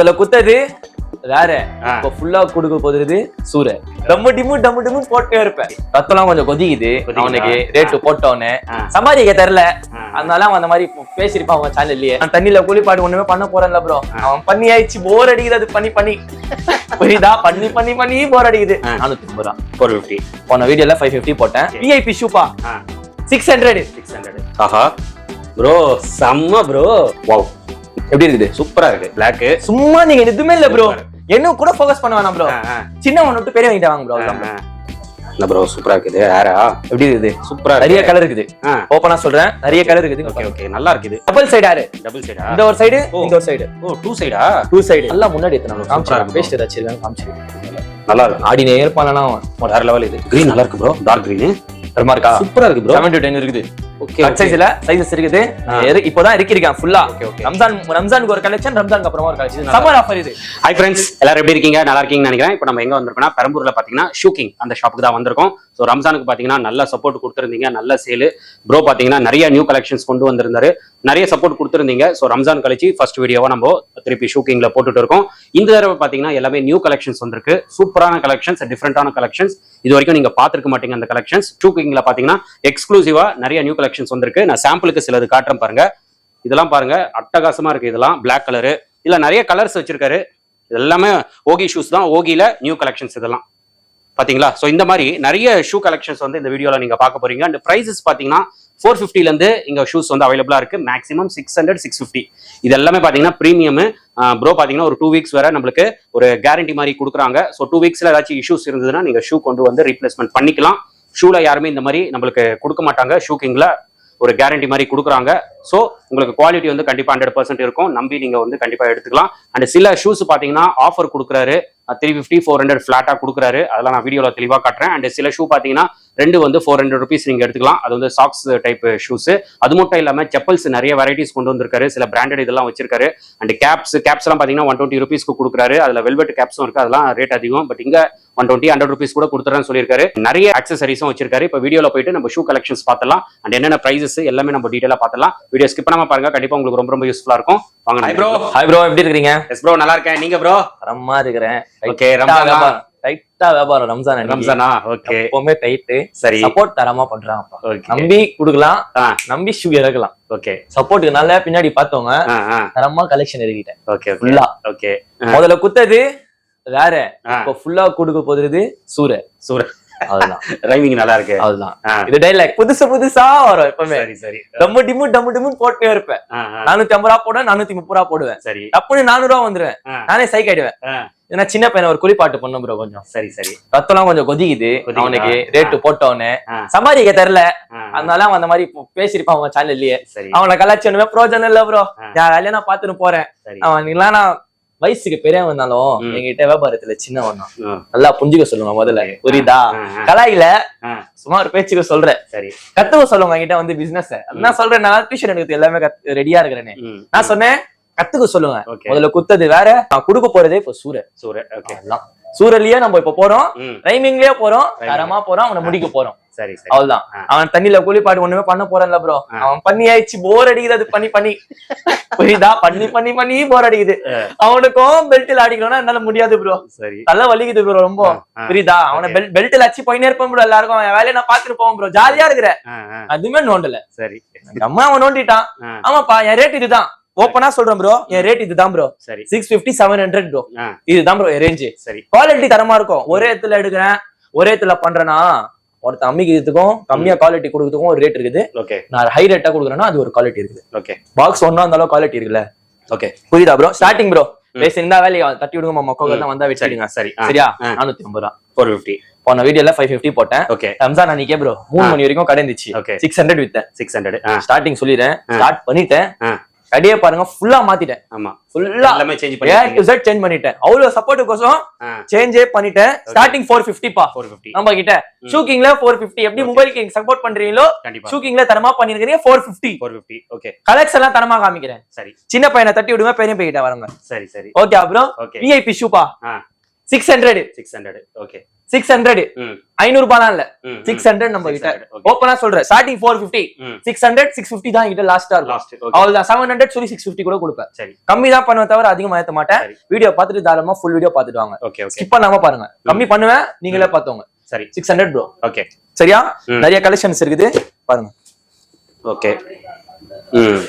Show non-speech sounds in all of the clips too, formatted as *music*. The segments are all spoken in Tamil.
முதல்ல குத்தது வேற. இப்ப ஃபுல்லா குடுக்க போகுது சூர டம்மு டிம்மு டம்மு டிம்மு போட்டே இருப்பேன். ரத்தம்லாம் கொஞ்சம் கொதிக்குது? அவனுக்கு ரேட்டு போட்டவனே ஆ. சம்பாதிக்க தெரியல. அதனால அவன் அந்த மாதிரி பேசிருப்பான் அவன் சேனல்லயே நான் தண்ணியில குளிப்பாடு ஒண்ணுமே பண்ண போறேன்ல ப்ரோ அவன் பண்ணி ஆயிடுச்சு போர் அடிக்குது அது பண்ணி பண்ணி. புரியுதா? பண்ணி பண்ணி பண்ணி போர் அடிக்குது. நானூத்தி ஐம்பது ரூபா ஃபோர் ஃபிஃப்டி போன வீடியோல ஃபைவ் ஃபிஃப்டி போட்டேன். விஐபி ஷூப்பா. சிக்ஸ் ஹண்ட்ரட் சிக்ஸ் ஹண்ட்ரட் ஆஹா. ப்ரோ செம்ம ப்ரோ வாவ் எப்படி இருக்குது? சூப்பரா இருக்கு. பிளாக்கு சும்மா நீங்க எதுவுமே இல்ல ப்ரோ என்ன கூட ஃபோக்கஸ் பண்ண வேணாம் ப்ரோ சின்னவன் விட்டு பெரிய வாங்கிட்டு வாங்க ப்ரோ. என்ன ப்ரோ சூப்பரா இருக்குது. வேறா எப்படி இருக்குது? சூப்பரா நிறைய கலர் இருக்குது. ஆ. ஓப்பனா சொல்றேன். நிறைய கலர் இருக்குது. ஓகே ஓகே நல்லா இருக்குது. டபுள் சைடு ஆறு டபுள் சைடா இந்த ஒரு சைடு. இந்த ஒரு சைடு ஓ டூ சைடா டூ சைடு நல்லா முன்னாடி எத்தனை சூப்பரா காமிச்சு இருக்கு. பேஸ்ட் ஏதாச்சும் இருக்கான்னு காமிச்சு நல்லா இருக்கு. ஆடினே இருப்பானா வேற லெவல் இது. கிரீன் நல்லா இருக்கு ப்ரோ டார்க் கிரீன் தரமா இருக்கா? சூப்பரா இருக்கு ப்ரோ செவன் டு டென் இருக்குது. கட் சைஸ்ல சைஸஸ் இருக்குது. இப்போதான் இறக்கிருக்கேன் ஃபுல்லா ரம்ஜான் ரம்ஜானுக்கு ஒரு கலெக்ஷன் ரம்ஜானுக்கு அப்புறமா ஒரு கலெக்ஷன் நல்லா சம்மர் ஆஃபர் இது. ஹாய் ஃப்ரெண்ட்ஸ் எல்லாரும் எப்படி இருக்கீங்க? நல்லா இருக்கீங்கன்னு நினைக்கிறேன். இப்போ நம்ம எங்க வந்திருக்கோம்னா பெரம்பூர்ல பாத்தீங்கன்னா ஷூக்கிங் அந்த ஷாப்புக்கு தான் வந்திருக்கோம். ஸோ ரம்ஜானுக்கு பாத்தீங்கன்னா நல்ல சப்போர்ட் கொடுத்துருந்தீங்க நல்ல சேலு ப்ரோ பாத்தீங்கன்னா நிறைய நியூ கலெக்ஷன்ஸ் கொண்டு வந்திருந்தாரு. நிறைய சப்போர்ட் கொடுத்துருந்தீங்க. ஸோ ரம்ஜான் கழிச்சு ஃபர்ஸ்ட் வீடியோவா நம்ம திருப்பி ஷூக்கிங்ல போட்டுட்டு இருக்கோம். இந்த தடவை பாத்தீங்கன்னா எல்லாமே நியூ கலெக்ஷன்ஸ் வந்திருக்கு. சூப்பரான கலெக்ஷன்ஸ் டிஃப்ரெண்டான கலெக்ஷன்ஸ் இது வரைக்கும் நீங்க பாத்துருக்க மாட்டீங்க அந்த கலெக்ஷன்ஸ் ஷூக்கிங்ல பாத்தீங்கன்னா எக்ஸ்க்ளூசிவா நிறைய நியூ கலெக்ஷன்ஸ் வந்திருக்கு. நான் சாம்பிளுக்கு சிலது காட்டுறேன் பாருங்க. இதெல்லாம் பாருங்க. அட்டகாசமா இருக்கு இதெல்லாம். பிளாக் கலரு இதுல நிறைய கலர்ஸ் வச்சிருக்காரு. இது எல்லாமே ஓகி ஷூஸ் தான். ஓகில நியூ கலெக்ஷன்ஸ் இதெல்லாம். பாத்தீங்களா? ஸோ இந்த மாதிரி நிறைய ஷூ கலெக்ஷன்ஸ் வந்து இந்த வீடியோல நீங்க பார்க்க போறீங்க. அண்ட் ப்ரைஸஸ் பாத்தீங்கன்னா ஃபோர் ஃபிஃப்டில இருந்து இங்க ஷூஸ் வந்து அவைலபிளா இருக்கு. Maximum six hundred six fifty இது எல்லாமே பாத்தீங்கன்னா ப்ரீமியம் ப்ரோ பாத்தீங்கன்னா ஒரு டூ வீக்ஸ் வேற நம்மளுக்கு ஒரு கேரண்டி மாதிரி கொடுக்குறாங்க. ஸோ டூ வீக்ஸ்ல ஏதாச்சும் இஷ்யூஸ் இருந்ததுன்னா நீங்க ஷூ கொண்டு வந்து ரீப்ளேஸ்மெண்ட் பண்ணிக்கலாம். ஷூல யாருமே இந்த மாதிரி நம்மளுக்கு கொடுக்க மாட்டாங்க. ஷூ ஒரு கேரண்டி மாதிரி கொடுக்குறாங்க. ஸோ உங்களுக்கு குவாலிட்டி வந்து கண்டிப்பா ஹண்ட்ரட் பர்சன்ட் இருக்கும். நம்பி நீங்க வந்து கண்டிப்பா எடுத்துக்கலாம். அண்ட் சில ஷூஸ் பாத்தீங்கன்னா ஆஃபர் கொடுக்குறாரு. த்ரீ ஃபிஃப்டி ஃபோர் ஹண்ட்ரட் ஃபிளாட்டா கொடுக்குறாரு. அதெல்லாம் நான் வீடியோவில் தெளிவா காட்டுறேன். அண்ட் சில ஷூ பாத்தீங்கன்னா ரெண்டு வந்து ஃபோர் ஹண்ட்ரட் ருபீஸ் நீங்க எடுத்துக்கலாம். அது வந்து சாக்ஸ் டைப் ஷூஸ் அது மட்டும் இல்லாம செப்பல்ஸ் நிறைய வெரைட்டிஸ் கொண்டு வந்திருக்காரு. சில பிராண்டட் இதெல்லாம் வச்சிருக்காரு. அண்ட் கேப்ஸ் கேப்ஸ் எல்லாம் பாத்தீங்கன்னா ஒன் டுவெண்ட்டி ருபீஸ்க்கு கொடுக்குறாரு. அதுல வெல்வெட் கேப்ஸும் இருக்கு. அதெல்லாம் ரேட் அதிகம். பட் இங்கே ஒன் டுவெண்ட்டி ஹண்ட்ரட் ருபீஸ் கூட கொடுத்துறேன்னு சொல்லியிருக்காரு. நிறைய அக்சசரிஸும் வச்சிருக்காரு. இப்போ வீடியோல போயிட்டு நம்ம ஷூ கலெக்ஷன்ஸ் பார்த்தலாம் அண்ட் என்னென்ன ப்ரைஸஸ் எல்லாமே நம்ம டீடைலா பார்த்தலாம் வீடியோ ஸ்கிப் பண்ணாம பாருங்க. கண்டிப்பா உங்களுக்கு ரொம்ப ரொம்ப யூஸ்ஃபுல்லா இருக்கும். வாங்க ஹாய் ப்ரோ ஹாய் ப்ரோ எப்படி இருக்கீங்க எஸ் ப்ரோ நல்லா இருக்கேன். நீங்க ப்ரோ தரமா இருக்கிறேன். ஓகே ரம்ஜானா? டைட்டா வியாபாரம் ரம்ஜான். ரம்ஜானா? ஓகே எப்பவுமே டைட்டு சரி. சப்போர்ட் தரமா பண்றாங்கப்பா ஓகே நம்பி குடுக்கலாம். நம்பி ஷூ இறக்கலாம். ஓகே சப்போர்ட்டுக்கு நல்ல பின்னாடி பார்த்தவங்க தரமா கலெக்ஷன் இறக்கிட்டேன். ஓகே ஓகே ஃபுல்லா ஓகே முதல்ல குத்தது வேற. இப்ப ஃபுல்லா கொடுக்க போகுது சூர சூர அதுதான். ரைமிங் நல்லா இருக்கு அதுதான். இது டைலாக் புதுசு புதுசா வரும் எப்பவுமே. சரி சரி. டம்மு டிம்மு டம்மு டிம்மு போட்டே இருப்பேன். நானூத்தி ஐம்பது ரூபா போடுவேன் நானூத்தி முப்பது ரூபா போடுவேன். சரி. டப்புன்னு நானூறு ரூபா வந்துருவேன். நானே சைக் ஆயிடுவேன். ஏன்னா சின்ன பையனை ஒரு குளிப்பாட்டு பண்ணும் ப்ரோ கொஞ்சம். சரி சரி. ரத்தம்லாம் கொஞ்சம் கொதிக்குது? அவனுக்கு ரேட்டு போட்டவனே. சம்பாதிக்க தெரியல அதனால அவன் அந்த மாதிரி பேசிருப்பான் அவன் சேனல்லயே அவனை கலாச்சி ஒண்ணுமே பிரோஜனம் இல்ல ப்ரோ. நான் வேலையா நான் பாத்துட்டு போறேன். அவன் நான் வயசுக்கு பெரியவன் இருந்தாலும் ம். என்கிட்ட வியாபாரத்துல சின்னவன் நல்லா புரிஞ்சுக்க சொல்லுங்க முதல்ல. புரியுதா? கலாயில சும்மா ஒரு பேச்சுக்கு சொல்றேன். சரி. கத்துக்க சொல்லுங்க என்கிட்ட வந்து பிசினஸ் நான் சொல்றேன் நான் டியூஷன் எடுக்கிறது எல்லாமே ரெடியா இருக்கிறேனே. ம், நான் சொன்னேன் கத்துக்க சொல்லுங்க. முதல்ல குத்தது வேற நான் கொடுக்க போறதே இப்ப சூர சூர ஓகே. சூரல்லயே நம்ம இப்ப போறோம். ரைமிங்லயே போறோம். தரமா போறோம். அவனை முடிக்க போறோம். சரி சரி. அவ்வளவுதான். அவன் தண்ணியில குளிப்பாடு ஒண்ணுமே பண்ண போறேன்ல ப்ரோ. அவன் பண்ணி ஆயிடுச்சு. போர் அடிக்குது அது. பண்ணி பண்ணி. புரியுதா? பண்ணி பண்ணி பண்ணி போர் அடிக்குது. அவனுக்கும் பெல்ட்ல அடிக்கணும்னா என்னால முடியாது ப்ரோ சரி. தலை வலிக்குது ப்ரோ ரொம்ப. புரியுதா? அவனை. பெல்ட் பெல்ட்ல அச்சு போயினே இருப்பான் ப்ரோ எல்லாருக்கும். அவன் வேலையை நான் பாத்துட்டு போவேன் ப்ரோ ஜாலியா இருக்கிற. அதுவுமே நோண்டல. சரி. அம்மா அவன் நோண்டிட்டான். ஆமாப்பா என் ரேட் இதுதான். ஓப்பனா சொல்றேன் ப்ரோ என் ரேட் இதுதான் ப்ரோ சரி. Six fifty seven hundred bro இதுதான் ப்ரோ ரேஞ்சு சரி. குவாலிட்டி தரமா இருக்கும். ஒரே இடத்துல எடுக்கிறேன். ஒரே இடத்துல பண்றேன்னா ஒருத்த அம்மிக்கிறதுக்கும் கம்மியா குவாலிட்டி கொடுக்கறதுக்கும் ஒரு ரேட் இருக்குது. ஓகே. நான் ஹை ரேட்டா கொடுக்குறேன்னா அது ஒரு குவாலிட்டி இருக்குது. ஓகே. பாக்ஸ் ஒன்னா இருந்தாலும் குவாலிட்டி இருக்குல்ல? ஓகே. புரியுதா ப்ரோ ஸ்டார்டிங் ப்ரோ. பேசி இந்த வேலையை? தட்டி விடுங்க மக்கள் வந்தா சரி வச்சிருங்க சரி. சரியா. நானூத்தி ஐம்பது ரூபா. ஃபோர் ஃபிஃப்டி போன வீடியோல ஃபைவ் ஃபிஃப்டி போட்டேன். ஓகே. ரம்ஜான் அன்னைக்கே ப்ரோ மூணு. மணி வரைக்கும் கடை இருந்துச்சு ஓகே. சிக்ஸ் ஹண்ட்ரட் வித்தேன். சிக்ஸ் ஹண்ட்ரட் ஸ்டார்டிங் சொல்லிடுறேன். ஸ்டார்ட் பண்ணிட்டேன். ஆ. கடையை பாருங்க ஃபுல்லா மாத்திட்டேன். ஆமா. ஃபுல்லா எல்லாமே சேஞ்ச் ஏ பண்ணி டு செட் சேஞ்ச் பண்ணிட்டேன். அவ்வளவு சப்போர்ட்டுக்கோசம் சேஞ்சே பண்ணிட்டேன். ஸ்டார்டிங் ஃபோர் ஃபிஃப்டிப்பா ஃபோர் ஃபிஃப்டி நம்ம கிட்ட. ஷூக்கிங்ல ஃபோர் ஃபிஃப்டி எப்படி Okay. மொபைல் கிங் சப்போர்ட் பண்றீங்களோ ஷூக்கிங்ல தரமா பண்ணிருக்கீங்க four fifty four fifty okay collection எல்லாம் தரமா காமிக்கிறேன். சரி. சின்ன பையனை தட்டி விடுங்க பெரிய பையன் வரவங்க. சரி சரி. ஓகே ஓகே விஐபி ஷூப்பா ஆ. Six hundred six hundred okay six hundred ஐநூறு ரூபாய்லாம் இல்ல. சிக்ஸ் ஹண்ட்ரட் நம்ம கிட்ட. 600, okay. ஓப்பனா சொல்றேன். ஸ்டார்டிங் ஃபோர் ஃபிஃப்டி ம். சிக்ஸ் ஹண்ட்ரட் சிக்ஸ் ஃபிஃப்டி தான் லாஸ்டா இருக்கும். லாஸ்ட் அவ்வளவுதான். செவன் ஹண்ட்ரட் சொல்லி சிக்ஸ் ஃபிஃப்டி கூட கொடுப்பேன். சரி. கம்மி தான் பண்ணுவேன் தவிர அதிகமா ஏத்த மாட்டேன். வீடியோ பார்த்துட்டு தாராளமா ஃபுல் வீடியோ பார்த்துட்டு வாங்க. ஓகே ஸ்கிப் பண்ணாம பாருங்க. கம்மி பண்ணுவேன் நீங்களே பார்த்தவங்க சரி. சிக்ஸ் ஹண்ட்ரட் ப்ரோ ஓகே சரியா. நிறைய கலெக்ஷன்ஸ் இருக்குது. பாருங்க. ஓகே ம்.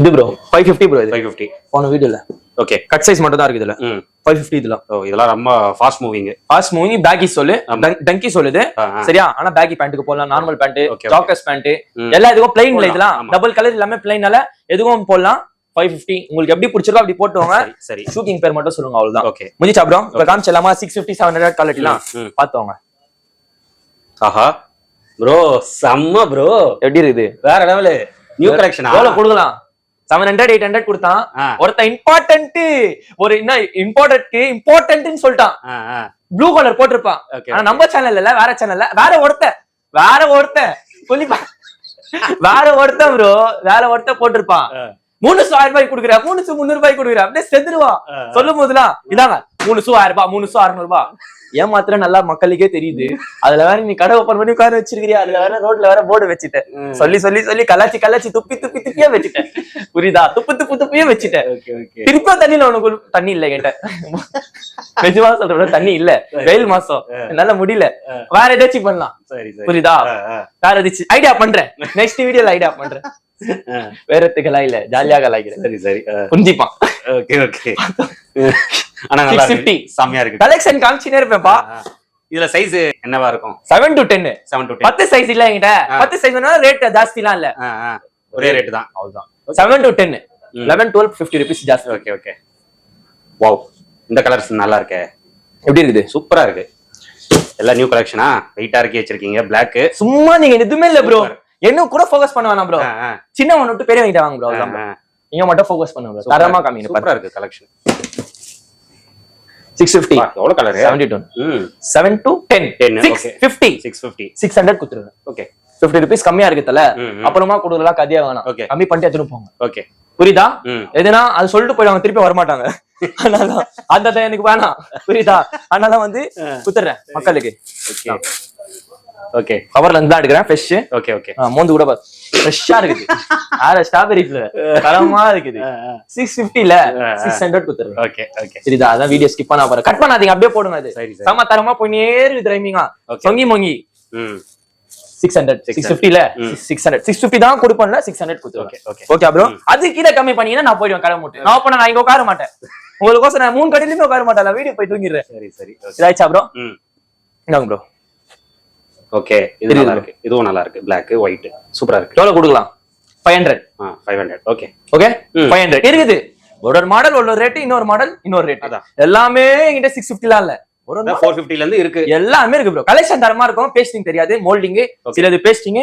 இது bro five fifty bro five fifty போன வீடியோல ஓகே கட் சைஸ் மட்டும் தான் இருக்குது இதுல. ஃபைவ் ஃபிஃப்டி இதெல்லாம் ஓ இதெல்லாம் ரொம்ப ஃபாஸ்ட் மூவிங் ஃபாஸ்ட் மூவிங் பேக்கி சொல்லு. டங்கி சொல்லுது சரியா? ஆனா பேக்கி பேண்ட்டுக்கு போடலாம் நார்மல் பேண்ட். Joggers pant. எல்லா இதுக்கும் பிளைன்ல இதெல்லாம். டபுள் கலர் எல்லாமே பிளைனால எதுவும் போடலாம். ஃபைவ் ஃபிஃப்டி உங்களுக்கு எப்படி பிடிச்சிருக்கோ அப்படி போட்டுவாங்க சரி சரி. ஷூட்டிங் பேர் மட்டும் சொல்லுங்க அவ்வளவுதான். ஓகே முடிச்சா ப்ரோ இப்ப காமிச்சலாமா சிக்ஸ் ஃபிஃப்டி செவன் ஹண்ட்ரட் குவாலிட்டிலாம் பார்த்தவங்க ஆஹா. ப்ரோ செம்ம ப்ரோ எப்படி இருக்குது? வேற லெவலு நியூ கலெக்ஷனா எவ்வளவு கொடுக்கலாம்? செவன் ஹண்ட்ரட் எயிட் ஹண்ட்ரட் கொடுத்தான். ஒருத்தன் இம்பார்ட்டன்ட் ஒரு என்ன இம்பார்ட்டன்ட்க்கு இம்பார்ட்டன்ட்னு சொல்லிட்டான். ப்ளூ கலர் போட்டிருப்பான். ஆனா நம்ம சேனல்ல இல்ல வேற சேனல்ல வேற ஒருத்த வேற ஒருத்த சொல்லிப்பா வேற ஒருத்தன் ப்ரோ வேற ஒருத்த *laughs* போட்டிருப்பான். மூணு சு ஆயிரம் ரூபாய் கொடுக்குற மூணு சு முந்நூறு ரூபாய் கொடுக்குற அப்படியே செத்துருவான் சொல்லும் போதுலாம் இதாங்க மூணு சு ஆயிரம் ரூபாய் மூணு சு அறுநூறு ரூபாய் ஏமாத்திரம் நல்லா மக்களுக்கே தெரியுது. அதுல வேற நீ கடை ஓப்பன் பண்ணி உட்கார வச்சிருக்கிறியா? அதுல வேற ரோட்ல வேற போர்டு வச்சுட்ட சொல்லி சொல்லி சொல்லி கலாச்சி கலாச்சி துப்பி துப்பி துப்பியே வச்சுட்டேன். புரியுதா? துப்பு துப்பு துப்பியே வச்சுட்டேன். திருப்பியும் தண்ணியில உனக்கு தண்ணி இல்ல கேட்ட நிஜமா சொல்றேன் தண்ணி இல்ல. வெயில் மாசம். என்னால முடியல. வேற ஏதாச்சும் பண்ணலாம். புரியுதா? வேற ஏதாச்சும் ஐடியா பண்றேன். நெக்ஸ்ட் வீடியோல ஐடியா பண்றேன். ஆ. *laughs* வேற எத்துக்கலா இல்ல. ஜாலியா கலாய்க்கிறேன். சரி சரி. புரிஞ்சிப்பான். Okay okay. *laughs* ஆனா நல்லா 650. இருக்கு. செம்மையா இருக்கு. கலெக்ஷன் காமிச்சுனே இருப்பேன்ப்பா. இதுல சைஸ் என்னவா இருக்கும்? Seven to ten seven to பத்து சைஸ் இல்ல என்கிட்ட. பத்து சைஸ் ரேட் ஜாஸ்திலாம் இல்ல. ஒரே ரேட் தான். அவ்வளவுதான். Seven to ten eleven twelve fifty rupees ஜாஸ்தி. Okay okay. வாவ் இந்த கலர்ஸ் நல்லா இருக்கே. எப்படி இருக்குது சூப்பரா இருக்கு. எல்லாம் நியூ கலெக்ஷனா வெயிட்டா இறக்கி வச்சிருக்கீங்க. பிளாக் சும்மா நீங்க எதுவுமே இல்ல ப்ரோ என்ன கூட ஃபோக்கஸ் பண்ண வேணாம் ப்ரோ சின்னவன் விட்டு பெரிய வாங்கிட்டு வாங்க ப்ரோ நீங்க மட்டும் ஃபோக்கஸ் பண்ணுங்க bro. தரமா காமிங்க சூப்பரா இருக்கு கலெக்ஷன் சிக்ஸ் ஃபிஃப்டி எவ்வளவு colour seventy two seven to ten 10, six. Fifty six fifty six hundred கொடுத்துருங்க ஓகே ஃபிஃப்டி ருபீஸ் கம்மியா ம். அப்புறமா கொடுக்கலாம் கதையா வேணாம். Okay. கம்மி பண்ணிட்டு எடுத்துட்டு போங்க. ஓகே புரியுதா? எதுனா அது சொல்லிட்டு போயிடுவாங்க திருப்பி வரமாட்டாங்க. *laughs* அதனால அந்த எனக்கு வேணாம். புரியுதா? அதனால வந்து குத்துறேன் மக்களுக்கு. ஓகே கவர்ல இருந்து தான் எடுக்கிறேன். ஃப்ரெஷ் ஓகே ஓகே மோந்து கூட ஃப்ரெஷ்ஷா இருக்குது. ஆற ஸ்ட்ராபெரி தரமா இருக்குது. சிக்ஸ் பிப்டில சிக்ஸ் ஹண்ட்ரட் குத்துறேன். ஓகே ஓகே சரிதா? அதான் வீடியோ ஸ்கிப் பண்ணா பாரு கட் பண்ணாதீங்க அப்படியே போடுங்க அது. சம தரமா போய் இருக்குது ரைமிங்கா. சொங்கி மொங்கி. சிக்ஸ் ஹண்ட்ரட் சிக்ஸ் பிப்டில சிக்ஸ் ஹண்ட்ரட் சிக்ஸ் பிப்டி தான் கொடுப்பேன்ல சிக்ஸ் ஹண்ட்ரட் கொடுத்துருவேன் ஓகே ஓகே ஓகே ப்ரோ அது கீழே கம்மி பண்ணீங்கன்னா நான் போயிடுவேன் கடை மூட்டு. நான் அப்ப நான் இங்க உட்கார மாட்டேன். உங்களுக்கோசம் நான் மூணு கடையிலுமே உட்கார மாட்டேன் வீடியோ போய் தூங்கிடுறேன். சரி சரி. இதாச்சா ப்ரோ இந்தாங்க ப்ரோ ஓகே இது நல்லா. இருக்கு இதுவும் நல்லா இருக்கு Black ஒயிட் சூப்பரா இருக்கு. எவ்வளவு கொடுக்கலாம்? Five hundred five hundred okay okay. Five hundred இருக்குது. ஒரு ஒரு மாடல் ஒரு ரேட் இன்னொரு மாடல் இன்னொரு ரேட் அதான். எல்லாமே என்கிட்ட சிக்ஸ் ஃபிஃப்டிலாம் இல்ல. ஒரு ஃபோர் ஃபிஃப்டில இருந்து இருக்கு. எல்லாமே இருக்கு ப்ரோ கலெக்ஷன் தரமா இருக்கும். பேஸ்டிங் தெரியாது. மோல்டிங். சிலது பேஸ்டிங்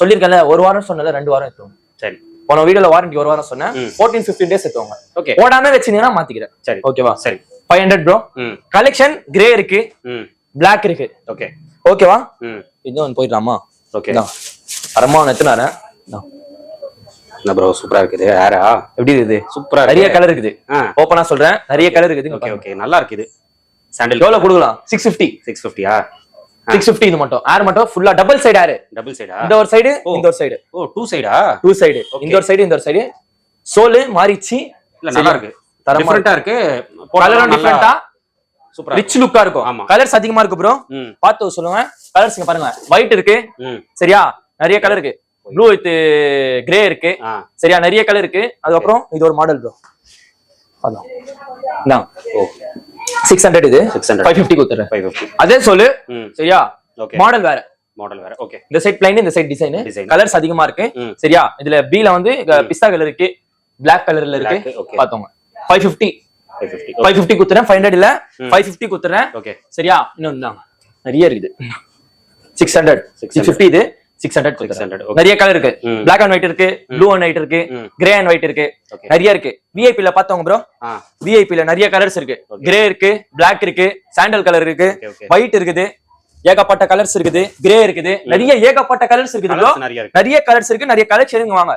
சொல்லிருக்கல ஒரு வாரம் சொன்னல ரெண்டு வாரம் எடுத்துவோம் சரி. போன வீடியோல வாரண்டி ஒரு வாரம் சொன்னேன். ஃபோர்டீன் ஃபிஃப்டீன் டேஸ் எடுத்துவாங்க ஓகே ஓடாம வச்சீங்கன்னா மாத்திக்கிறேன். சரி. ஓகேவா சரி. Five hundred bro collection grey இருக்கு. பிளாக் இருக்கு. ஓகே ஓகேவா? இன்னும் போயிடலாமா? ஓகே. தரமா எத்தனாரேன் ப்ரோ சூப்பரா இருக்குது. யாரா? எப்படி இருக்குது? சூப்பரா நிறைய கலர் இருக்குது. ஓப்பனா சொல்றேன். நிறைய கலர் இருக்குது. Okay okay. நல்லா இருக்கு இது சாண்டில் எவ்வளவு கொடுக்கலாம்? சிக்ஸ் பிப்டி சிக்ஸ் ஃபிஃப்டியா சிக்ஸ் பிப்டி இது மட்டும். ஏர் மட்டும். ஃபுல்லா டபுள் சைடு ஏர் டபுள் சைடா இந்த ஒரு சைடு. இந்த ஒரு சைடு ஓ டூ சைடா டூ சைடு. இந்த ஒரு சைடு இந்த ஒரு சைடு சோலு மாறிச்சு இல்ல நல்லா இருக்கு. தரமா டிஃபரெண்டா இருக்கு. கலரும் டிஃபரெண்டா சூப்பரா ரிச் லுக்கா இருக்கும். ஆமா. கலர்ஸ் அதிகமா இருக்கு ப்ரோ பார்த்து சொல்லுங்க. கலர்ஸ் இங்க பாருங்க. ஒயிட் இருக்கு. சரியா? நிறைய கலர் இருக்கு. ப்ளூ வித் கிரே இருக்கு. சரியா? நிறைய கலர் இருக்கு. அதுக்கப்புறம் இது ஒரு மாடல் ப்ரோ அதான். சிக்ஸ் ஹண்ட்ரட் இது. சிக்ஸ் ஹண்ட்ரட் ஃபைவ் ஃபிஃப்டி கொடுத்துறேன். ஃபைவ் ஃபிஃப்டி அதே சொல்லு. சரியா? மாடல் வேற. மாடல் வேற. ஓகே இந்த சைட் பிளைன் இந்த சைட் டிசைன். கலர்ஸ் அதிகமா இருக்கு. சரியா? இதுல B ல வந்து பிஸ்தா கலர் இருக்கு. Black கலர்ல இருக்கு. பாத்தோங்க. ஃபைவ் ஃபிஃப்டி ஃபைவ் ஃபிஃப்டி குத்துறேன். ஃபைவ் ஹண்ட்ரட் இல்ல. ஃபைவ் ஃபிஃப்டி குத்துறேன். ஓகே சரியா? தாங்க. நிறைய இருக்குது. Six hundred 600. சிக்ஸ் ஃபிஃப்டி இது. Six hundred 600, okay. நிறைய கலர் இருக்கு. Black அண்ட் ஒயிட் இருக்கு. ப்ளூ அண்ட் ஒயிட் இருக்கு. கிரே அண்ட் ஒயிட் இருக்கு. நிறைய இருக்கு. விஐபி ல பார்த்தவங்க ப்ரோ ஆ. விஐபி ல நிறைய கலர்ஸ் இருக்கு. கிரே இருக்கு Black இருக்கு சாண்டல் கலர் இருக்கு ஒயிட் இருக்குது ஏகப்பட்ட கலர்ஸ் இருக்குது கிரே இருக்குது. நிறைய ஏகப்பட்ட கலர்ஸ் இருக்குது நிறைய கலர்ஸ் இருக்கு. நிறைய கலெக்ஷன் வாங்க.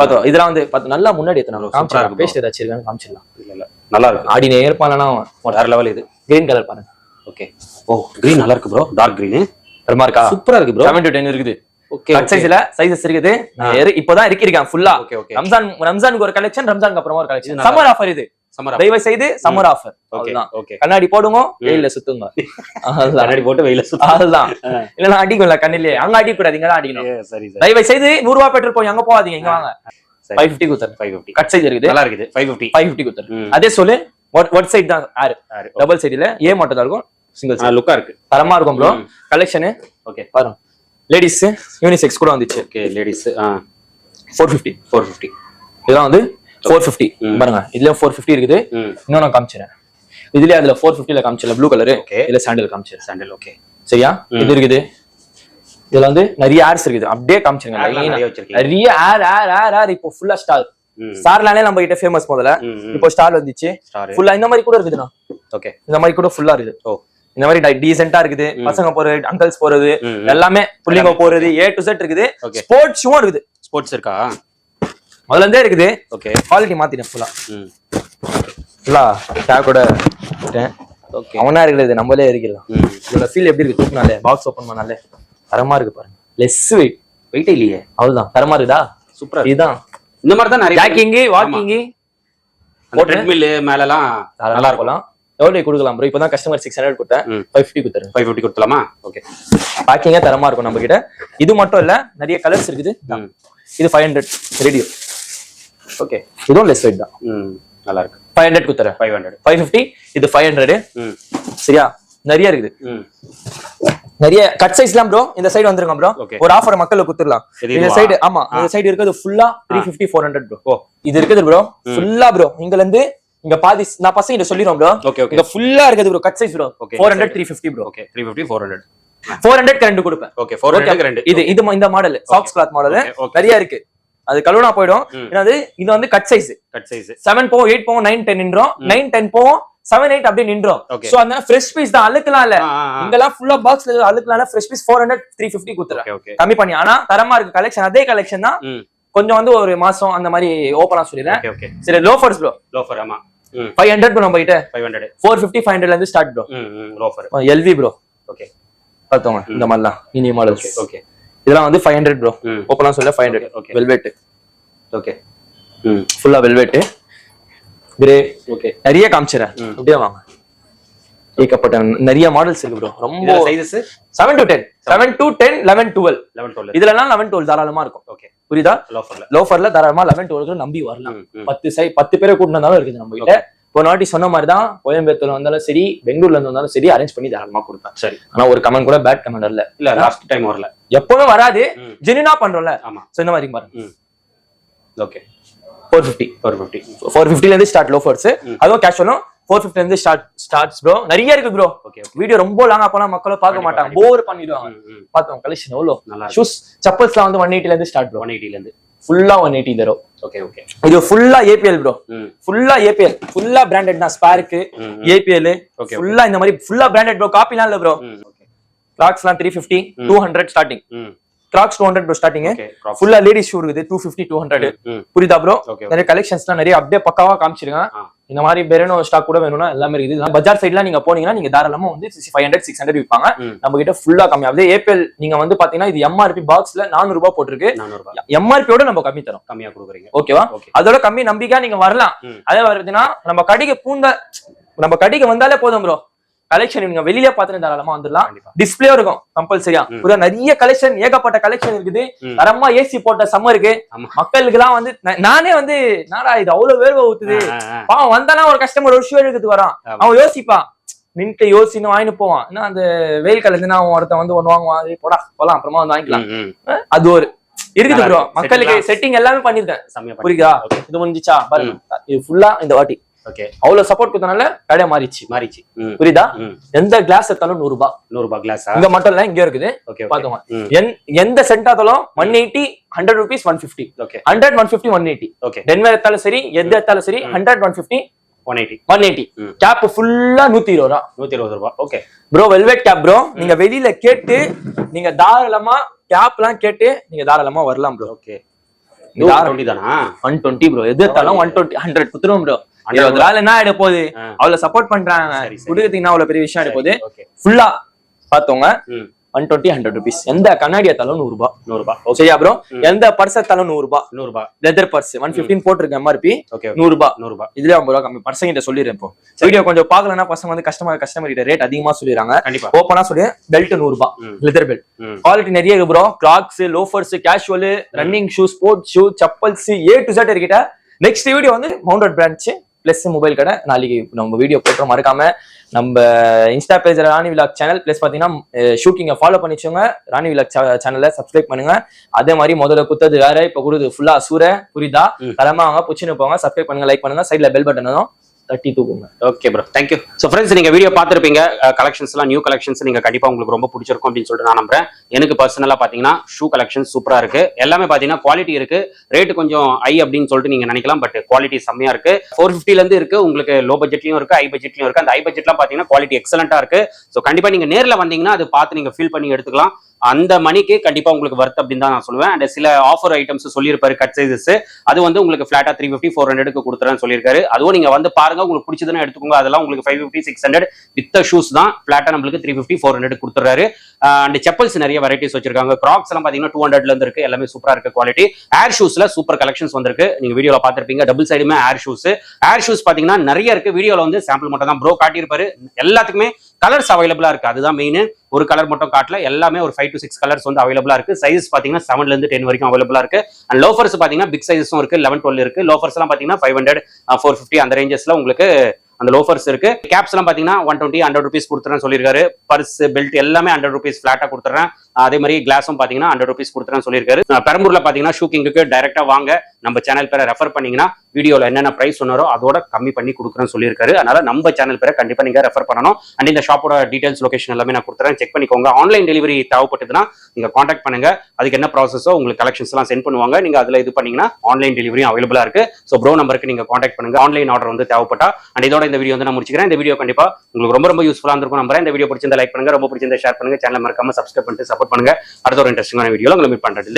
பார்த்தோம் இதெல்லாம் வந்து பார்த்தோம் நல்லா முன்னாடி எத்தனை இருக்கு பேஸ்ட் ஏதாச்சும் இருக்கான்னு காமிச்சிடலாம். இல்ல இல்ல. நல்லா இருக்கு. ஆடினே இருப்பானா வேற லெவல் இது. கிரீன் கலர் பாருங்க. ஓகே ஓ கிரீன் நல்லா இருக்கு ப்ரோ டார்க் கிரீன் பெருமா இருக்கா? சூப்பரா இருக்கு ப்ரோ செவன் டு டென் இருக்குது. ஓகே கட் சைஸ்ல சைஸஸ் இருக்குது. இப்போதான் இறக்கிருக்கேன் ஃபுல்லா ஓகே ஓகே ரம்ஜான் ரம்ஜானுக்கு ஒரு கலெக்ஷன் ரம்ஜானுக்கு அப்புறமா ஒரு இது கலெக்ஷன் சம்மர் ஆஃபர் இது. தயவு செய்து சம்மர் ஆஃபர் கண்ணாடி போடுங்க வெயில்ல சுத்துங்க. *laughs* கண்ணாடி போட்டு வெயில சுத்த. அதுதான் இல்லன்னா அடிக்கும்ல கண்ணிலே. அங்க அடிக்க கூடாது இங்க தான் அடிக்கணும் சரி சரி. தயவு செய்து நூறு ரூபாய் பெட்ரோல் போய் அங்க போகாதீங்க இங்க வாங்க. ஃபைவ் ஃபிஃப்டி குத்துறேன் ஃபைவ் ஃபிஃப்டி கட் சைஸ் இருக்குது. நல்லா இருக்குது. ஃபைவ் ஃபிஃப்டி ஃபைவ் ஃபிஃப்டி குத்துறேன் அதே சொல்லு ஒன் சைடு தான் ஆறு. டபுள் சைடுல ஏ மட்டும் தான் இருக்கும் சிங்கிள் லுக்கா இருக்கு. தரமா இருக்கும் ப்ரோ கலெக்ஷனு ஓகே. பாருங்க. லேடிஸ் யூனிசெக்ஸ் கூட வந்துச்சு. Okay ladies four fifty four fifty இதெல்லாம் வந்து ஃபோர் ஃபிஃப்டி ம். பாருங்க இதுல ஃபோர் ஃபிஃப்டி இருக்குது. இன்னும் நான் காமிச்சிடுறேன் இதுலயே அதுல ஃபோர் ஃபிஃப்டில காமிச்சிடல ப்ளூ கலரு. இதுல சாண்டில் காமிச்சிடுறேன் சாண்டல் ஓகே சரியா. இது இருக்குது. இதுல வந்து நிறைய ஆர்ஸ் இருக்குது. அப்படியே காமிச்சிருங்க. நிறைய ஏர் ஏர் ஏர் ஏர் இப்போ ஃபுல்லா ஸ்டார் ம். ஸ்டார்னாலே நம்ம கிட்ட ஃபேமஸ் முதல்ல. இப்போ ஸ்டார் வந்துச்சு. ஃபுல்லா இந்த மாதிரி கூட இருக்குதுண்ணா. ஓகே இந்த மாதிரி கூட ஃபுல்லா இருக்குது. ஓ. இந்த மாதிரி டீசென்ட்டா இருக்குது. பசங்க போறது அங்கிள்ஸ் போறது. எல்லாமே புள்ளிங்க போறது ஏ டு செட் இருக்குது. Okay. ஸ்போர்ட்ஸ் ஷூவும் இருக்குது. ஸ்போர்ட்ஸ் இருக்கா? முதல்ல இருந்தே இருக்குது. ஓகே. குவாலிட்டி மாத்திட்டேன் ஃபுல்லா ம். ஃபுல்லா டேக்கோட ஓகே. அவனா இருக்கிறது நம்மளே இருக்கலாம் இதோட ஃபீல் எப்படி இருக்கு தூக்குனாலே? பாக்ஸ் ஓபன் பண்ணாலே. தரமா இருக்கு பாருங்க. லெஸ் வெயிட் வெயிட்டே இல்லையே. அவ்வளவுதான். தரமா இருக்குதா? சூப்பரா இதுதான். இந்த மாதிரி தான் நிறைய ஜாக்கிங் வாக்கிங் ட்ரெட்மில் மேலலாம் நல்லா இருக்கலாம் எவ்வளவு கொடுக்கலாம் ப்ரோ இப்பதான் கஸ்டமர் சிக்ஸ் ஹண்ட்ரட் கொடுத்தேன். ஃபைவ் ஃபிஃப்டி கொடுத்துருங்க. ஃபைவ் ஃபிஃப்டி கொடுத்துலாமா ஓகே. பேக்கிங்கே தரமா இருக்கும் நம்ம கிட்ட இது மட்டும் இல்ல நிறைய கலர்ஸ் இருக்குது. இது ஃபைவ் ஹண்ட்ரட் ரேடியோ ஓகே இதுவும் லெஸ் வெயிட் தான். நல்லா இருக்கு ஃபைவ் ஹண்ட்ரட் கொடுத்துறேன் ஃபைவ் ஹண்ட்ரட் ஃபைவ் ஃபிஃப்டி இது ஃபைவ் ஹண்ட்ரட் சரியா? நிறைய இருக்குது. நிறைய கட் சைஸ்லாம் ப்ரோ இந்த சைடு வந்துருங்க ப்ரோ. ஒரு ஆஃபர் மக்களுக்கு குத்துடலாம் இது இந்த? சைடு ஆமா இந்த சைடு இருக்கிறது ஃபுல்லா three fifty four hundred bro இது இருக்குது ப்ரோ ஃபுல்லா ப்ரோ இங்க இருந்து இங்க பாதி நான் பசங்க கிட்ட சொல்லிடுவோம் ப்ரோ ஓகே இங்க ஃபுல்லா இருக்குது bro cut size bro four hundred. Three fifty bro okay three fifty four hundred four hundred ரெண்டு கொடுப்பேன். ஓகே ஃபோர் ஹண்ட்ரட் ரெண்டு. இது இது இந்த மாடல் சாக்ஸ் கிளாத் மாடல். நிறைய இருக்கு. அது கழுவுனா போயிடும். என்னது? இது வந்து cut size cut size seven போவோம் எயிட் போவோம் நைன் டென் நின்றோம். நைன் டென் போவோம் செவன் எயிட் அப்படியே நின்றோம். சோ அதனால ஃப்ரெஷ் பீஸ் தான். அழுக்கலாம் இல்ல. இங்கெல்லாம் ஃபுல்லா பாக்ஸ்ல அழுக்கலாம் fresh piece four hundred three fifty கொடுத்துறேன் கம்மி பண்ணி. ஆனா தரமா இருக்கு கலெக்ஷன் அதே கலெக்ஷன் தான் கொஞ்சம் வந்து ஒரு மாசம் அந்த மாதிரி ஓப்பனா சொல்லிடுறேன். சரி லோஃபர்ஸ் ப்ரோ லோஃபர் ஆமா. ஃபைவ் ஹண்ட்ரட் ப்ரோ நம்ம கிட்ட. Five hundred four fifty five ஹண்ட்ரட்ல இருந்து start bro loafer LV bro okay பார்த்தோங்க இந்த மாதிரிலாம். இனி மாடல்ஸ் ஓகே இதெல்லாம் வந்து ஃபைவ் ஹண்ட்ரட் ப்ரோ ம். ஓப்பனா சொல்ல five hundred Okay, okay. Velvet okay ம். ஃபுல்லா வெல்வெட் கிரே ஓகே நிறைய காமிச்சிடறேன். அப்படியே வாங்க. ஏகப்பட்ட நிறைய மாடல்ஸ் இருக்கு ப்ரோ ரொம்ப sizes seven to ten seven to ten eleven twelve eleven twelve இதுலலாம் லெவன் டுவெல் தாராளமா இருக்கும். ஓகே புரியுதா? லோஃபர்ல லோஃபர்ல தாராளமா லெவன் டுவெல்க்கு நம்பி வரலாம். பத்து சை பத்து பேரை கூட்டினாலும் இருக்குது நம்ம கிட்ட ஒரு வாட்டி சொன்ன மாதிரி தான் கோயம்பேத்தூர்ல வந்தாலும் சரி பெங்களூர்ல இருந்து வந்தாலும் சரி அரேஞ்ச் பண்ணி தாராளமா கொடுப்பேன். சரி. ஆனா ஒரு கமெண்ட் கூட பேட் கமெண்ட் இல்ல இல்ல லாஸ்ட் டைம் வரல. எப்பவுமே வராது. ஜெனினா பண்றோம்ல. ஆமா. சோ இந்த மாதிரி பாருங்க. Okay. Four fifty four fifty four ஃபிஃப்டில இருந்து ஸ்டார்ட் லோஃபர்ஸ் ம். அதுவும் கேஷுவலும் ஃபோர் ஃபிஃப்டில இருந்து ஸ்டார்ட் ஸ்டார்ட்ஸ் ப்ரோ நிறைய இருக்கு ப்ரோ ஓகே வீடியோ ரொம்ப லாங்கா போனா மக்களும் பார்க்க மாட்டாங்க. போர் பண்ணிடுவாங்க. பார்த்தோம் கலெக்ஷன் எவ்வளோ நல்லா ஷூஸ் செப்பல்ஸ்லாம் வந்து ஒன் எயிட்டில இருந்து ஸ்டார்ட் ப்ரோ ஒன் எயிட்டில இருந்து. ஃபுல்லா ஒன் எயிட்டி தரும் ஓகே ஓகே இது ஃபுல்லா ஏபிஎல் ப்ரோ ஃபுல்லா ஏபிஎல் ஃபுல்லா பிராண்டட் தான். ஸ்பார்க்கு ஏபிஎல் ஓகே ஃபுல்லா இந்த மாதிரி ஃபுல்லா பிராண்டட் ப்ரோ காப்பிலாம் இல்ல ப்ரோ ம் okay கிராக்ஸ்லாம் three fifty two hundred starting crocs two hundred bro starting ஃபுல்லா லேடிஸ் ஷூ இருக்குது. டூ ஃபிஃப்டி டூ ஹண்ட்ரட் புரியுதா ப்ரோ நிறைய கலெக்ஷன்ஸ்லாம் நிறைய அப்படியே பக்காவா காமிச்சிருக்கேன். இந்த மாதிரி பெரனோ ஸ்டாக் கூட வேணும்னா எல்லாமே இருக்குது. பஜார் சைட்லாம் நீங்க போனீங்கன்னா நீங்க தாராளமா வந்து ஃபைவ் ஹண்ட்ரட் சிக்ஸ் ஹண்ட்ரட் விற்பாங்க நம்ம கிட்ட ஃபுல்லா கம்மி. ஆகுது ஏபிஎல் நீங்க வந்து பாத்தீங்கன்னா இது எம்ஆர்பி பாக்ஸ்ல நானூறு ரூபாய் போட்டிருக்கு. எம்ஆர்பியோட நம்ம கம்மி தரோம். கம்மியா கொடுக்குறீங்க. ஓகேவா ஓகே அதோட கம்மி நம்பிக்கை நீங்க வரலாம். அதே வருதுன்னா நம்ம கடைக்கு பூந்த நம்ம கடைக்கு வந்தாலே போதும் ப்ரோ கலெக்ஷன் நீங்க வெளியில பார்த்துட்டு தாராளமா வந்துடலாம். டிஸ்பிளே இருக்கும் கம்பல்சரியா. புரியுதா நிறைய கலெக்ஷன் ஏகப்பட்ட கலெக்ஷன் இருக்குது. தரமா ஏசி போட்ட சம்மருக்கு. மக்களுக்கு எல்லாம் வந்து நானே வந்து நாடா இது அவ்வளவு வேர்வை ஊத்துது. பாவம் வந்தானா ஒரு கஸ்டமர் ஒரு ஷூ எடுக்கிறதுக்கு வரான். அவன் யோசிப்பான் நின்ட்டு யோசின்னு வாங்கிட்டு போவான். ஏன்னா அந்த வெயில் காலத்துல அவன் ஒருத்தன் வந்து ஒண்ணு வாங்குவான்? "ஏய், போடா போலாம் அப்புறமா வந்து வாங்கிக்கலாம். அது ஒரு இருக்குது ப்ரோ. மக்களுக்கு செட்டிங் எல்லாமே பண்ணிருக்கேன் புரியுதா? இது முடிஞ்சிச்சா? பாருங்க. இது ஃபுல்லா இந்த வாட்டி. ஓகே அவ்வளவு சப்போர்ட் கொடுத்தனால கடை மாறிச்சு மாறிச்சு புரியுதா? எந்த கிளாஸ் எடுத்தாலும் நூறு ரூபாய். நூறு ரூபாய் கிளாஸா இங்க மட்டும் இல்ல இங்க இருக்குது. ஓகே பாத்துக்கோங்க. எந்த scent ஆத்தாலும் one eighty hundred rupees one fifty okay hundred one fifty one eighty okay Denver எடுத்தாலும் சரி எது எடுத்தாலும் சரி hundred one fifty one eighty one eighty. Cap ஃபுல்லா நூத்தி இருபது ரூபா. நூத்தி இருபது ரூபாய். Okay bro velvet cap bro நீங்க வெளியில கேட்டு நீங்க தாராளமா கேப் எல்லாம் கேட்டு நீங்க தாராளமா வரலாம் ப்ரோ ஓகே டுவெண்ட்டி தானா? ஒன் டுவெண்ட்டி ப்ரோ எது எடுத்தாலும் ஒன் டுவெண்ட்டி ஹண்ட்ரட் குத்துருவோம் ப்ரோ இருபது நாள். என்ன ஆயிட போகுது. அவ்வளவு சப்போர்ட் பண்றாங்க. சரி, சரி. குடுக்கறதுக்கு அவ்வளவு பெரிய விஷயம் ஆயிட போகுது? ஃபுல்லா பாத்தோங்க. ஒன் டுவெண்ட்டி ஹண்ட்ரட் ருபீஸ் எந்த கண்ணாடி எடுத்தாலும் நூறு ரூபாய் நூறுபா. ஓகே சரியா ப்ரோ ம். எந்த பர்ஸ் எடுத்தாலும் நூறு ரூபாய் நூறுபா. லெதர் பர்ஸ் ஒன் பிப்டீன் போட்டிருக்க எம்ஆர்பி நூறு ரூபாய் நூறுபா. இதுலயே ஐம்பது ரூபா கம்மி. பர்சன் கிட்ட சொல்லிடுறேன் இப்போ வீடியோ கொஞ்சம் பாக்கலன்னா பசங்க வந்து கஸ்டமர் கஸ்டமர் கிட்ட ரேட் அதிகமா சொல்லிடுறாங்க. கண்டிப்பா. ஓப்பனா சொல்லி பெல்ட் நூறு ரூபாய். லெதர் பெல்ட் குவாலிட்டி நிறைய இருக்கு bro clogs loafers casual running shoe sports shoe chappals A to Z இருக்கிட்ட next video வந்து மவுண்டட் பிரான்ச் பிளஸ் மொபைல் கடை நாளைக்கு நம்ம வீடியோ போட்டுறோம் மறக்காம நம்ம Insta page Rani vlog channel plus பாத்தீங்கன்னா ஷூட்டிங்கை ஃபாலோ பண்ணி வச்சுங்க ராணி விலாக் சேனலை சப்ஸ்கிரைப் பண்ணுங்க. அதே மாதிரி முதல்ல குத்தது வேற இப்ப கொடுது ஃபுல்லா சூர புரியுதா? ம். தலைமா வாங்க புச்சுன்னு போங்க. சப்ஸ்கிரைப் பண்ணுங்க லைக் பண்ணுங்க. சைட்ல பெல் பட்டன் தேர்ட்டி தூக்குங்க okay bro thank you so friends நீங்கள் வீடியோ பார்த்துருப்பீங்க. கலெக்ஷன்ஸ்லாம் நியூ கலெக்ஷன்ஸ் நீங்கள் கண்டிப்பாக உங்களுக்கு ரொம்ப பிடிச்சிருக்கும் அப்படின்னு சொல்லிட்டு நான் நம்புறேன். எனக்கு பர்சனலாக பார்த்தீங்கன்னா ஷூ கலெக்ஷன் சூப்பராக இருக்கு. எல்லாமே பார்த்தீங்கன்னா குவாலிட்டி இருக்கு. ரேட்டு கொஞ்சம் ஐ அப்படின்னு சொல்லிட்டு நீங்கள் நினைக்கலாம் பட் குவாலிட்டி செம்மையாக இருக்கு. ஃபோர் ஃபிஃப்டிலேருந்து இருக்குது இருக்கு உங்களுக்கு லோ பட்ஜெட்லையும் இருக்கு ஹை பட்ஜெட்லையும் இருக்கு. அந்த ஹை பட்ஜெட்லாம் பார்த்தீங்கன்னா குவாலிட்டி எக்ஸலண்டா இருக்கு. ஸோ கண்டிப்பாக நீங்கள் நேரில் வந்தீங்கன்னா அது பார்த்து நீங்கள் ஃபீல் பண்ணி எடுத்துக்கலாம். அந்த மணிக்கு கண்டிப்பா உங்களுக்கு ஒர்த் அப்படின்னு தான் நான் சொல்லுவேன். அண்ட் சில ஆஃபர் ஐட்டம்ஸ் சொல்லியிருப்பாரு கட் சைஸஸ் அது வந்து உங்களுக்கு ஃபிளாட்டா த்ரீ ஃபிஃப்டி ஃபோர் ஹண்ட்ரடுக்கு கொடுத்துறேன்னு சொல்லியிருக்காரு. அதுவும் நீங்க வந்து பாருங்க உங்களுக்கு பிடிச்சதுன்னு எடுத்துக்கோங்க. அதெல்லாம் உங்களுக்கு five fifty six hundred with shoes தான் ஃபிளாட்டா நம்மளுக்கு த்ரீ ஃபிஃப்டி ஃபோர் ஹண்ட்ரட் கொடுத்துறாரு. அண்ட் செப்பல்ஸ் நிறைய வெரைட்டிஸ் வச்சிருக்காங்க. கிராக்ஸ் எல்லாம் பாத்தீங்கன்னா டூ ஹண்ட்ரட்ல இருந்து இருக்கு. எல்லாமே சூப்பரா இருக்கு குவாலிட்டி ஏர் ஷூஸ்ல சூப்பர் கலெக்ஷன்ஸ் வந்திருக்கு. நீங்க வீடியோல பாத்திருப்பீங்க டபுள் சைடுமே ஏர் ஷூஸ் ஏர் ஷூஸ் பாத்தீங்கன்னா நிறைய இருக்கு. வீடியோல வந்து சாம்பிள் மட்டும் தான். ப்ரோ காட்டியிருப்பாரு. எல்லாத்துக்குமே கலர்ஸ் அவைலபிளா இருக்கு. அதுதான் மெயின் ஒரு கலர் மட்டும் காட்டல. எல்லாமே ஒரு ஃபைவ் டு சிக்ஸ் கலர்ஸ் வந்து அவைலபிளா இருக்கு. சைஸ் பாத்தீங்கன்னா செவன்ல இருந்து டென் வரைக்கும் அவைலபிளா இருக்கு. அண்ட் லோஃபர்ஸ் பாத்தீங்கன்னா பிக் சைஸும் இருக்கு. லெவன் டுவெல் இருக்கு. லோஃபர்ஸ் எல்லாம் பாத்தீங்கன்னா ஃபைவ் ஹண்ட்ரட் ஃபோர் ஃபிஃப்டி அந்த ரேஞ்சஸ்ல உங்களுக்கு அந்த லோஃபர்ஸ் இருக்கு. கேப்ஸ் எல்லாம் பாத்தீங்கன்னா ஒன் டுவெண்ட்டி ஹண்ட்ரட் ருபீஸ் கொடுத்துறேன்னு சொல்லியிருக்காரு. பர்ஸ் பெல்ட் எல்லாமே ஹண்ட்ரட் ருபீஸ் ஃபிளாட்டா கொடுத்துறேன். அதே மாதிரி கிளாஸும் பாத்தீங்கன்னா ஹண்ட்ரட் ருபீஸ் கொடுத்துறேன்னு சொல்லியிருக்காரு. பெரம்பூர்ல பாத்தீங்கன்னா ஷூக்கிங்க்கு டைரக்டா வாங்க. நம்ம சேனல் பேரை ரெஃபர் பண்ணீங்கன்னா வீடியோவில் என்னென்ன ப்ரைஸ் சொன்னாரோ அதோட கம்மி பண்ணி கொடுக்குறேன்னு சொல்லியிருக்காரு. அதனால நம்ம சேனல் பேரை கண்டிப்பாக நீங்கள் ரெஃபர் பண்ணணும். அண்ட் இந்த ஷாப்போட டீடைல்ஸ் லொகேஷன் எல்லாமே நான் கொடுத்துறேன். செக் பண்ணிக்கோங்க. ஆன்லைன் டெலிவரி தேவைப்பட்டதுன்னா நீங்கள் காண்டாக்ட் பண்ணுங்க. அதுக்கு என்ன ப்ராசஸோ உங்களுக்கு கலெக்ஷன்ஸ் எல்லாம் சென்ட் பண்ணுவாங்க. நீங்கள் அதில் இது பண்ணீங்கன்னா ஆன்லைன் டெலிவரியும் அவைலபிளாக இருக்கு. ஸோ ப்ரோ நம்பருக்கு நீங்கள் காண்டாக்ட் பண்ணுங்க. ஆன்லைன் ஆர்டர் வந்து தேவைப்பட்டா. அண்ட் இதோட இந்த வீடியோ வந்து நான் முடிச்சுக்கிறேன். இந்த வீடியோ கண்டிப்பாக உங்களுக்கு ரொம்ப ரொம்ப யூஸ்ஃபுல்லாக இருக்கும் நம்புறேன். இந்த வீடியோ பிடிச்சிருந்தா லைக் பண்ணுங்க. ரொம்ப பிடிச்சிருந்தா ஷேர் பண்ணுங்க. சேனல் மறக்காம சப்ஸ்கிரைப் பண்ணிட்டு சப்போர்ட் பண்ணுங்க. அடுத்த ஒரு இன்ட்ரெஸ்டிங்கான வீடியோ உங்களை மீட் பண்ணுறது